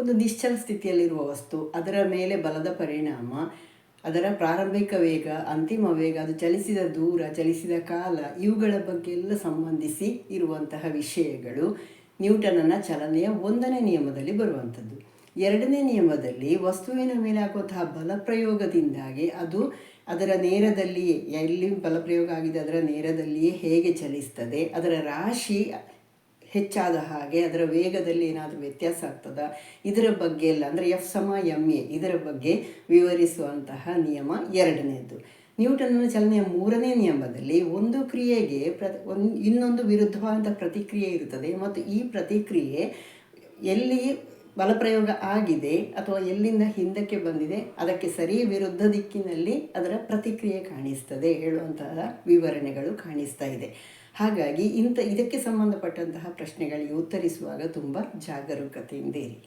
ಒಂದು ನಿಶ್ಚಲ ಸ್ಥಿತಿಯಲ್ಲಿರುವ ವಸ್ತು, ಅದರ ಮೇಲೆ ಬಲದ ಪರಿಣಾಮ, ಅದರ ಪ್ರಾರಂಭಿಕ ವೇಗ, ಅಂತಿಮ ವೇಗ, ಅದು ಚಲಿಸಿದ ದೂರ, ಚಲಿಸಿದ ಕಾಲ, ಇವುಗಳ ಬಗ್ಗೆ ಎಲ್ಲ ಸಂಬಂಧಿಸಿ ಇರುವಂತಹ ವಿಷಯಗಳು ನ್ಯೂಟನನ ಚಲನೆಯ ಒಂದನೇ ನಿಯಮದಲ್ಲಿ ಬರುವಂಥದ್ದು. ಎರಡನೇ ನಿಯಮದಲ್ಲಿ ವಸ್ತುವಿನ ಮೇಲೆ ಬಲ ಪ್ರಯೋಗದಿಂದಾಗಿ ಅದು ಅದರ ನೇರದಲ್ಲಿಯೇ, ಎಲ್ಲಿ ಬಲಪ್ರಯೋಗ ಆಗಿದೆ, ಅದರ ನೇರದಲ್ಲಿಯೇ ಹೇಗೆ ಚಲಿಸ್ತದೆ, ಅದರ ರಾಶಿ ಹೆಚ್ಚಾದ ಹಾಗೆ ಅದರ ವೇಗದಲ್ಲಿ ಏನಾದರೂ ವ್ಯತ್ಯಾಸ ಆಗ್ತದ? ಇದರ ಬಗ್ಗೆ ಎಲ್ಲ ಅಂದರೆ ಎಫ್ ಸಮ ಎಂ ಎ ಇದರ ಬಗ್ಗೆ ವಿವರಿಸುವಂತಹ ನಿಯಮ ಎರಡನೇದು ನ್ಯೂಟನ್ನ ಚಲನೆಯ ಮೂರನೇ ನಿಯಮದಲ್ಲಿ ಒಂದು ಕ್ರಿಯೆಗೆ ಪ್ರ ಒಂದು ಇನ್ನೊಂದು ವಿರುದ್ಧವಾದ ಪ್ರತಿಕ್ರಿಯೆ ಇರುತ್ತದೆ ಮತ್ತು ಈ ಪ್ರತಿಕ್ರಿಯೆ ಎಲ್ಲಿ ಬಲಪ್ರಯೋಗ ಆಗಿದೆ ಅಥವಾ ಎಲ್ಲಿಂದ ಹಿಂದಕ್ಕೆ ಬಂದಿದೆ, ಅದಕ್ಕೆ ಸರಿ ವಿರುದ್ಧ ದಿಕ್ಕಿನಲ್ಲಿ ಅದರ ಪ್ರತಿಕ್ರಿಯೆ ಕಾಣಿಸ್ತದೆ ಹೇಳುವಂತಹ ವಿವರಣೆಗಳು ಕಾಣಿಸ್ತಾ ಇದೆ. ಹಾಗಾಗಿ ಇಂಥ ಇದಕ್ಕೆ ಸಂಬಂಧಪಟ್ಟಂತಹ ಪ್ರಶ್ನೆಗಳಿಗೆ ಉತ್ತರಿಸುವಾಗ ತುಂಬ ಜಾಗರೂಕತೆಯಿಂದ ಇರಿ